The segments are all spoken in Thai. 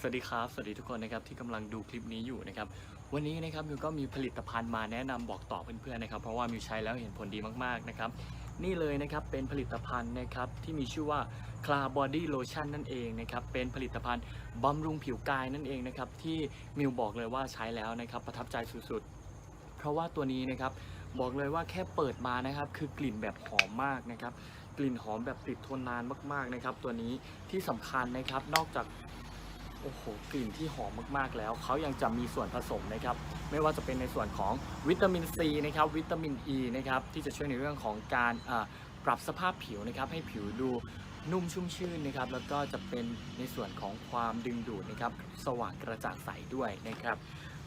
สวัสดีครับ สวัสดีทุกคนนะครับที่กำลังดูคลิปนี้อยู่นะครับ วันนี้นะครับมิวก็มีผลิตภัณฑ์มาแนะนำบอกต่อเพื่อนๆนะครับ เพราะว่ามิวใช้แล้วเห็นผลดีมากๆนะครับนี่เลยนะครับเป็นผลิตภัณฑ์นะครับที่มีชื่อว่า c l a Body Lotion นั่นเองนะครับเป็นผลิตภัณฑ์บำรุงผิวกายนั่นเองนะครับที่มิวบอกเลยว่าใช้แล้วนะครับประทับใจสุดๆ เพราะว่าตัวนี้นะครับบอกเลยว่าแค่เปิดมานะครับคือกลิ่นแบบหอมมากนะครับกลิ่นหอมแบบติดทนนานมากๆนะครับตัวนี้ที่สำคัญนะครับนอกจาก โอ้โหกลิ่นที่หอมมากๆแล้วเขายังจะมีส่วนผสมนะครับ ไม่ว่าจะเป็นในส่วนของวิตามินซีนะครับ วิตามินอ e ีนะครับที่จะช่วยในเรื่องของการปรับสภาพผิวนะครับให้ผิวดูนุ่มชุ่มชื่นนะครับแล้วก็จะเป็นในส่วนของความดึงดูดนะครับสว่างกระจ่างใสด้วยนะครับ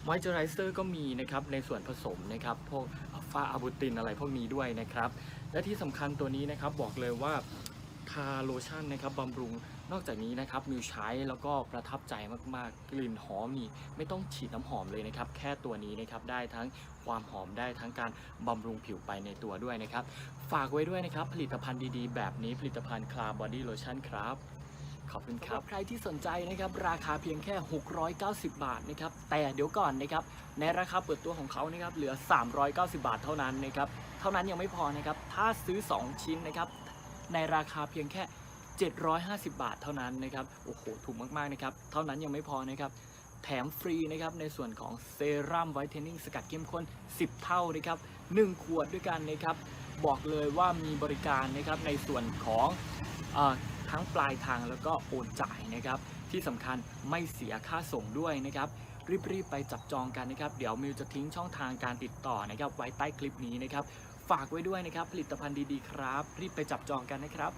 มอยเจอไรเซอร์ก็มีนะครับในส่วนผสมนะครับพวกฟ้าอะบูตินอะไรพวกนี้ด้วยนะครับ และที่สำคัญตัวนี้นะครับบอกเลยว่าทาโลชั่นนะครับบำรุง นอกจากนี้นะครับมิวใช้แล้วก็ประทับใจมากๆ กลิ่นหอมนี่ไม่ต้องฉีดน้ำหอมเลยนะครับ แค่ตัวนี้นะครับได้ทั้งความหอมได้ทั้งการบำรุงผิวไปในตัวด้วยนะครับ ฝากไว้ด้วยนะครับ ผลิตภัณฑ์ดีๆ แบบนี้ผลิตภัณฑ์คลาบอดี้โลชั่นครับขอบคุณครับใครที่สนใจนะครับราคาเพียงแค่ 690 บาทนะครับแต่เดี๋ยวก่อนนะครับในราคาเปิดตัวของเขานะครับเหลือ 390 บาทเท่านั้นนะครับเท่านั้นยังไม่พอนะครับถ้าซื้อ 2 ชิ้นนะครับในราคาเพียงแค่ 750 บาทเท่านั้นนะครับ โอ้โห ถูกมากๆนะครับ เท่านั้นยังไม่พอนะครับ แถมฟรีนะครับในส่วนของเซรั่มไวท์เทนนิ่งสกัดเข้มข้น 10 เท่านะครับ 1 ขวดด้วยกันนะครับ บอกเลยว่ามีบริการนะครับในส่วนของอทั้งปลายทางแล้วก็โอนจ่ายนะครับ ที่สำคัญไม่เสียค่าส่งด้วยนะครับรีบๆไปจับจองกันนะครับ เดี๋ยวมิวจะทิ้งช่องทางการติดต่อนะครับไว้ใต้คลิปนี้นะครับ ฝากไว้ด้วยนะครับ ผลิตภัณฑ์ดีๆครับ รีบไปจับจองกันนะครับ